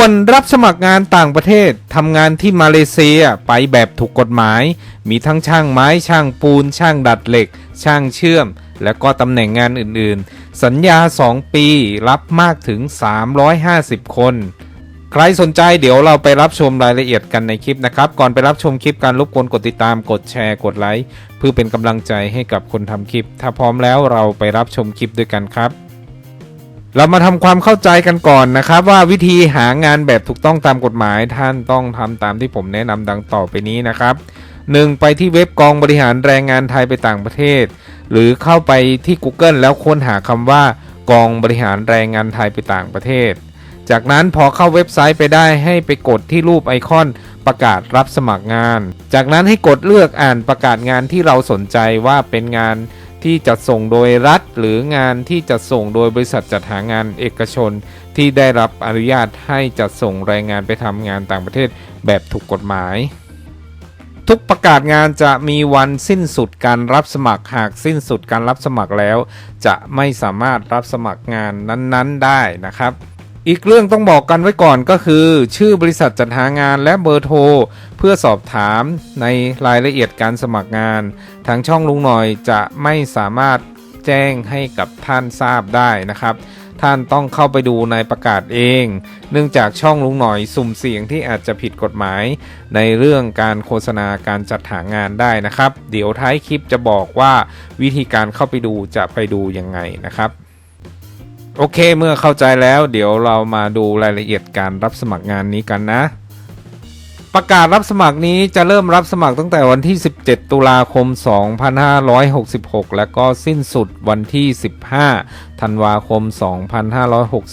ด่วนรับสมัครงานต่างประเทศทำงานที่มาเลเซียไปแบบถูกกฎหมาย มีทั้งช่างไม้ช่างปูน ช่างดัดเหล็ก ช่างเชื่อม และก็ตำแหน่งงานอื่นๆ สัญญา 2 ปีรับมากถึง 350 คน ใครสนใจเดี๋ยวเราไปรับชมรายละเอียดกันในคลิปนะครับ ก่อนไปรับชมคลิปการรบกวนกดติดตามกดแชร์กดไลค์เพื่อเป็นกำลังใจให้กับคนทำคลิป ถ้าพร้อมแล้วเราไปรับชมคลิปด้วยกันครับ เรามาทำความเข้าใจกันก่อนนะครับ ว่าวิธีหางานแบบถูกต้องตามกฎหมายท่านต้องทำตามที่ผมแนะนำดังต่อไปนี้นะครับ 1. ไปที่เว็บกองบริหารแรงงานไทยไปต่างประเทศ หรือเข้าไปที่ Google แล้วค้นหาคำว่ากองบริหารแรงงานไทยไปต่างประเทศ จากนั้นพอเข้าเว็บไซต์ไปได้ให้ไปกดที่รูปไอคอนประกาศรับสมัครงาน จากนั้นให้กดเลือกอ่านประกาศงานที่เราสนใจว่าเป็นงาน ที่จัดส่งโดยรัฐ หรืองานที่จัดส่งโดยบริษัทจัดหางานเอกชน ที่ได้รับอนุญาตให้จัดส่งแรงงานไปทำงานต่างประเทศแบบถูกกฎหมายทุกประกาศงานจะมีวันสิ้นสุดการรับสมัครหากสิ้นสุดการรับสมัครแล้ว จะไม่สามารถรับสมัครงานนั้น ๆ ได้นะครับ อีกเรื่องต้องบอกกันไว้ก่อนก็คือ ชื่อบริษัทจัดหางานและเบอร์โทร เพื่อสอบถามในรายละเอียดการสมัครงาน ทางช่องลุงหน่อยจะไม่สามารถแจ้งให้กับท่านทราบได้นะครับ ท่านต้องเข้าไปดูในประกาศเอง เนื่องจากช่องลุงหน่อยสุ่มเสี่ยงที่อาจจะผิดกฎหมาย ในเรื่องการโฆษณาการจัดหางานได้นะครับ เดี๋ยวท้ายคลิปจะบอกว่าวิธีการเข้าไปดูจะไปดูยังไงนะครับ โอเคเมื่อเข้าใจแล้วเดี๋ยวเรามาดูรายละเอียดการรับสมัครงานนี้กันนะ ประกาศรับสมัครนี้จะเริ่มรับสมัครตั้งแต่วันที่ 17 ตุลาคม 2566 และก็สิ้นสุดวันที่ 15 ธันวาคม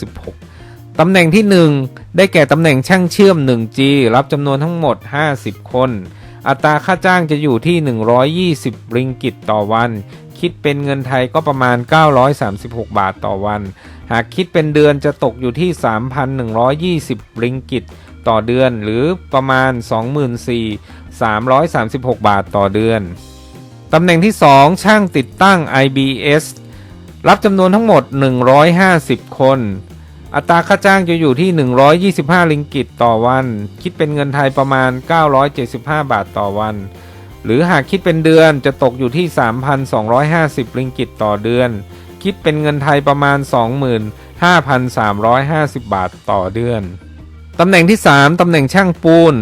2566 ตำแหน่งที่ 1 ได้แก่ตำแหน่งช่างเชื่อม 1G รับจำนวนทั้งหมด 50 คน อัตราค่าจ้างจะอยู่ที่ 120 ริงกิตต่อวัน คิดเป็นเงินไทยก็ประมาณ 936 บาทต่อวัน หากคิดเป็นเดือนจะตกอยู่ที่ 3,120 ริงกิตต่อเดือนหรือประมาณ 24,336 บาทต่อเดือน ตำแหน่งที่ 2 ช่างติดตั้ง IBS รับจำนวนทั้งหมด 150 คน อัตราค่าจ้างจะอยู่ที่ 125ลิงกิตต่อวัน คิดเป็นเงินไทยประมาณ 975 บาทต่อวัน หรือหากคิดเป็นเดือนจะตกอยู่ที่ 3,250ลิงกิตต่อเดือน คิดเป็นเงินไทยประมาณ 25,350 บาทต่อเดือน ตำแหน่งที่ 3 ตำแหน่งช่างปูน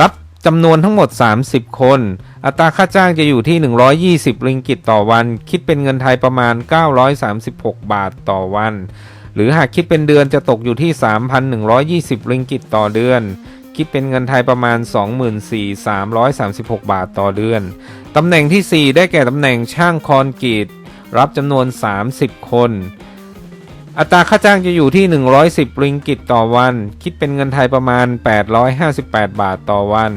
รับจำนวนทั้งหมด 30 คน อัตราค่าจ้างจะอยู่ที่ 120 ริงกิตต่อวัน คิดเป็นเงินไทยประมาณ 936 บาทต่อวัน หรือหากคิดเป็นเดือนจะตกอยู่ที่ 3,120 ริงกิตต่อเดือนคิดเป็นเงินไทยประมาณ 24,336 บาทต่อเดือน ตำแหน่งที่ 4 ได้แก่ตำแหน่งช่างคอนกรีต รับจำนวน 30 คน อัตราค่าจ้างจะอยู่ที่ 110 ริงกิตต่อวัน คิดเป็นเงินไทยประมาณ 858 บาทต่อวัน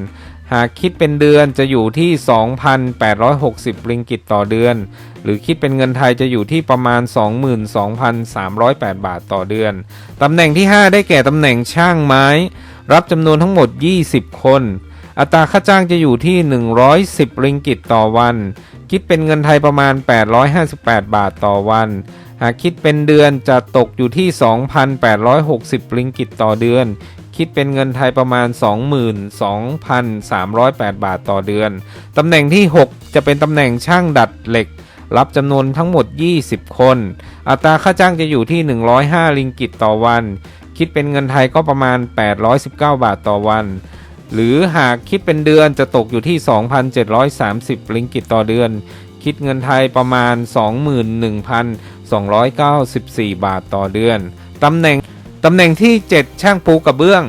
หากคิดเป็นเดือนจะอยู่ที่ 2,860 ริงกิตต่อเดือน หรือคิดเป็นเงินไทยจะอยู่ที่ประมาณ 22,308 บาทต่อเดือน ตำแหน่งที่ 5 ได้แก่ตำแหน่งช่างไม้ รับจำนวนทั้งหมด 20 คน อัตราค่าจ้างจะอยู่ที่ 110 ริงกิตต่อวัน คิดเป็นเงินไทยประมาณ 858 บาทต่อวัน หากคิดเป็นเดือนจะตกอยู่ที่ 2,860 ริงกิตต่อเดือน คิดเป็นเงินไทยประมาณ 22,308 บาทต่อเดือน ตำแหน่งที่ 6 จะเป็นตำแหน่งช่างดัดเหล็ก รับจำนวนทั้งหมด 20 คน อัตราค่าจ้างจะอยู่ที่ 105 ริงกิตต่อวัน คิดเป็นเงินไทยก็ประมาณ 819 บาทต่อวัน หรือหากคิดเป็นเดือนจะตกอยู่ที่ 2,730ริงกิตต่อเดือน คิดเงินไทยประมาณ 21,294 บาทต่อเดือน ตำแหน่งตำแหน่งที่ 7 ช่างปูกระเบื้อง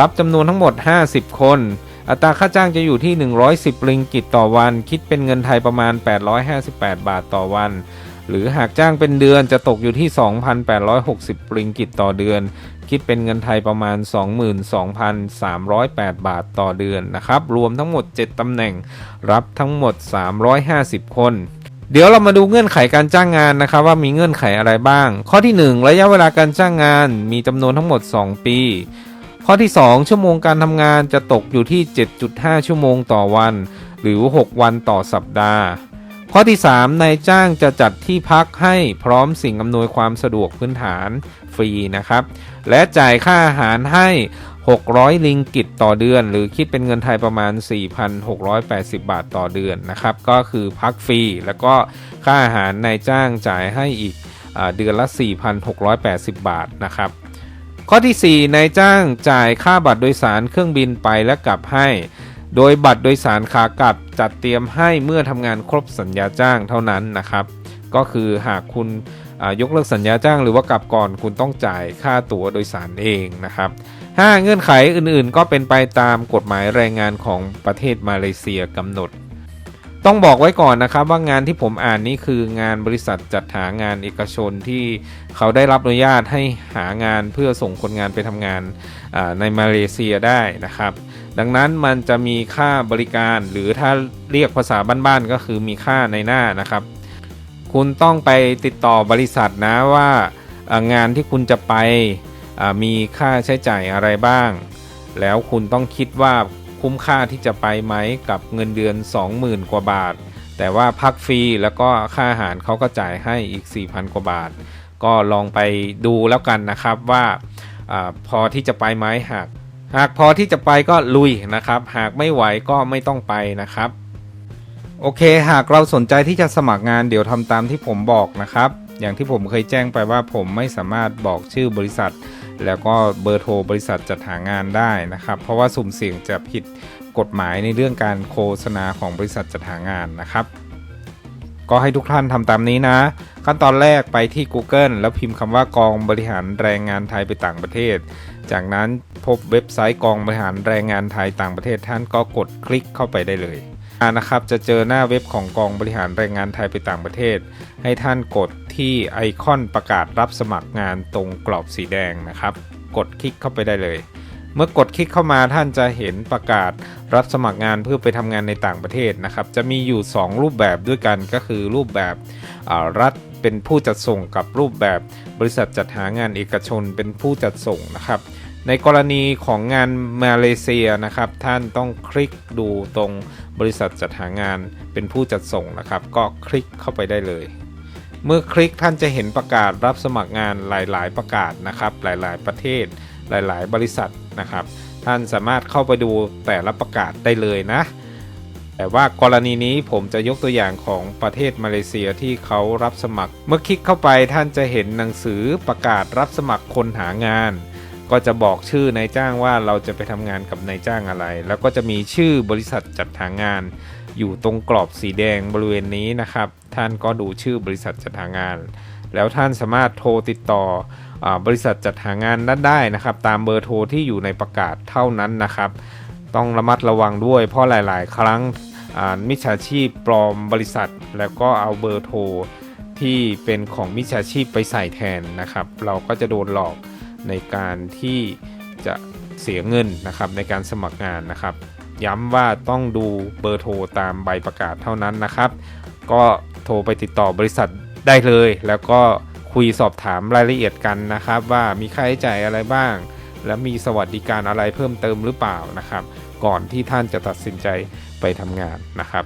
รับจำนวนทั้งหมด 50 คน อัตราค่าจ้างจะอยู่ที่ 110ริงกิตต่อวัน คิดเป็นเงินไทยประมาณ 858 บาทต่อวันหรือหากจ้างเป็นเดือนจะตกอยู่ที่ 2,860ริงกิตต่อเดือน คิดเป็นเงินไทยประมาณ 22,308 บาทต่อเดือนนะครับ รวมทั้งหมด 7ตำแหน่งรับทั้งหมด 350 คน เดี๋ยวเรามาดูเงื่อนไขการจ้างงานนะครับ ว่ามีเงื่อนไขอะไรบ้าง ข้อที่ 1 ระยะเวลาการจ้างงานมีจำนวนทั้งหมด 2 ปี ข้อที่ 2 ชั่วโมงการทำงานจะตกอยู่ที่ 7.5 ชั่วโมงต่อวัน หรือ 6 วันต่อสัปดาห์ ข้อที่ 3 นายจ้างจะจัดที่พักให้พร้อมสิ่งอำนวยความสะดวกพื้นฐานฟรีนะครับ และจ่ายค่าอาหารให้ 600 ลิงกิตต่อเดือน หรือคิดเป็นเงินไทยประมาณ 4,680 บาทต่อเดือนนะครับ ก็คือพักฟรี แล้วก็ค่าอาหารนายจ้างจ่ายให้อีกอเดือนละ 4,680 บาทนะครับ ข้อที่ 4 นายจ้างจ่ายค่าบัตรโดยสารเครื่องบินไปและกลับให้ โดยบัตรโดยสารขากลับจัดเตรียมให้เมื่อทำงานครบสัญญาจ้างเท่านั้นนะครับ ก็คือหากคุณยกเลิกสัญญาจ้างหรือว่ากลับก่อนคุณต้องจ่ายค่าตั๋วโดยสารเองนะครับ 5 เงื่อนไขอื่นๆ ก็เป็นไปตามกฎหมายแรงงานของประเทศมาเลเซียกำหนด ต้องบอกไว้ก่อนนะครับว่างานที่ผมอ่านนี้คืองานบริษัทจัดหางานเอกชนที่เขาได้รับอนุญาตให้หางานเพื่อส่งคนงานไปทำงานในมาเลเซียได้นะครับ ดังนั้นมันจะมีค่าบริการหรือถ้าเรียกภาษาบ้านๆก็คือมีค่าในหน้านะครับ คุณต้องไปติดต่อบริษัทนะว่างานที่คุณจะไปมีค่าใช้จ่ายอะไรบ้าง แล้วคุณต้องคิดว่าคุ้มค่าที่จะไปไหมกับเงินเดือน 20,000 กว่าบาท แต่ว่าพักฟรีแล้วก็ค่าอาหารเขาก็จ่ายให้อีก 4,000 กว่าบาท ก็ลองไปดูแล้วกันนะครับว่าอาพอที่จะไปไหมหาก หากพอที่จะไปก็ลุยนะครับ หากไม่ไหวก็ไม่ต้องไปนะครับ โอเค หากเราสนใจที่จะสมัครงานเดี๋ยวทำตามที่ผมบอกนะครับ อย่างที่ผมเคยแจ้งไปว่าผมไม่สามารถบอกชื่อบริษัท แล้วก็เบอร์โทรบริษัทจัดหางานได้นะครับ เพราะว่าสุ่มเสี่ยงจะผิดกฎหมายในเรื่องการโฆษณาของบริษัทจัดหางานนะครับ ก็ให้ทุกท่านทำตามนี้นะ ขั้นตอนแรกไปที่ Google แล้วพิมพ์คำว่ากองบริหารแรงงานไทยไปต่างประเทศ จากนั้นพบเว็บไซต์กองบริหารแรงงานไทยต่างประเทศท่านก็กดคลิกเข้าไปได้เลยนะครับจะเจอหน้าเว็บของกองบริหารแรงงานไทยไปต่างประเทศ ให้ท่านกดที่ไอคอนประกาศรับสมัครงานตรงกรอบสีแดงนะครับ กดคลิกเข้าไปได้เลย เมื่อกดคลิกเข้ามาท่านจะเห็นประกาศรับสมัครงานเพื่อไปทำงานในต่างประเทศนะครับ จะมีอยู่ 2 รูปแบบด้วยกันก็คือรูปแบบรัฐเป็นผู้จัดส่งกับรูปแบบบริษัทจัดหางานเอกชนเป็นผู้จัดส่งนะครับ ในกรณีของงานมาเลเซียนะครับ ท่านต้องคลิกดูตรงบริษัทจัดหางานเป็นผู้จัดส่งนะครับ ก็คลิกเข้าไปได้เลยเมื่อคลิกท่านจะเห็นประกาศรับสมัครงานหลาย ๆ ประกาศนะครับ หลาย ๆ ประเทศ หลาย ๆ บริษัท นะครับ ท่านสามารถเข้าไปดูแต่ละประกาศได้เลยนะ แต่ว่ากรณีนี้ผมจะยกตัวอย่างของประเทศมาเลเซียที่เขารับสมัคร เมื่อคลิกเข้าไปท่านจะเห็นหนังสือประกาศรับสมัครคนหางาน ก็จะบอกชื่อนายจ้างว่าเราจะไปทำงานกับนายจ้างอะไร แล้วก็จะมีชื่อบริษัทจัดหางานอยู่ตรงกรอบสีแดงบริเวณนี้นะครับ ท่านก็ดูชื่อบริษัทจัดหางาน แล้วท่านสามารถโทรติดต่อ บริษัทจัดหางานนั้นได้นะครับ ตามเบอร์โทรที่อยู่ในประกาศเท่านั้นนะครับ ต้องระมัดระวังด้วย เพราะหลาย ๆ ครั้งมิจฉาชีพปลอมบริษัท แล้วก็เอาเบอร์โทรที่เป็นของมิจฉาชีพไปใส่แทนนะครับ เราก็จะโดนหลอกในการที่จะเสียเงินนะครับในการสมัครงานนะครับ ย้ำว่าต้องดูเบอร์โทรตามใบประกาศเท่านั้นนะครับ ก็โทรไปติดต่อบริษัทได้เลยแล้วก็ คุยสอบถามรายละเอียดกันนะครับ ว่ามีค่าใช้จ่ายอะไรบ้าง และมีสวัสดิการอะไรเพิ่มเติมหรือเปล่านะครับ ก่อนที่ท่านจะตัดสินใจไปทำงานนะครับ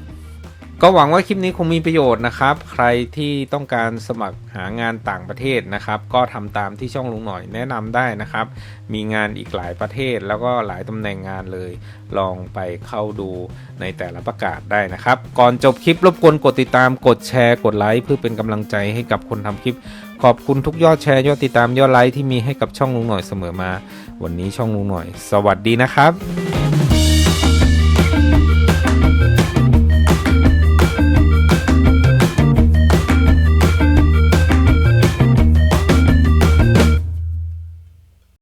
ก็หวังว่าคลิปนี้คงมีประโยชน์นะครับ ใครที่ต้องการสมัครหางานต่างประเทศนะครับ ก็ทำตามที่ช่องลุงหน่อยแนะนำได้นะครับ มีงานอีกหลายประเทศแล้วก็หลายตำแหน่งงานเลย ลองไปเข้าดูในแต่ละประกาศได้นะครับ ก่อนจบคลิปรบกวนกดติดตามกดแชร์กดไลค์เพื่อเป็นกำลังใจให้กับคนทำคลิป ขอบคุณทุกยอดแชร์ยอดติดตามยอดไลค์ที่มีให้กับช่องลุงหน่อยเสมอมา วันนี้ช่องลุงหน่อย สวัสดีนะครับ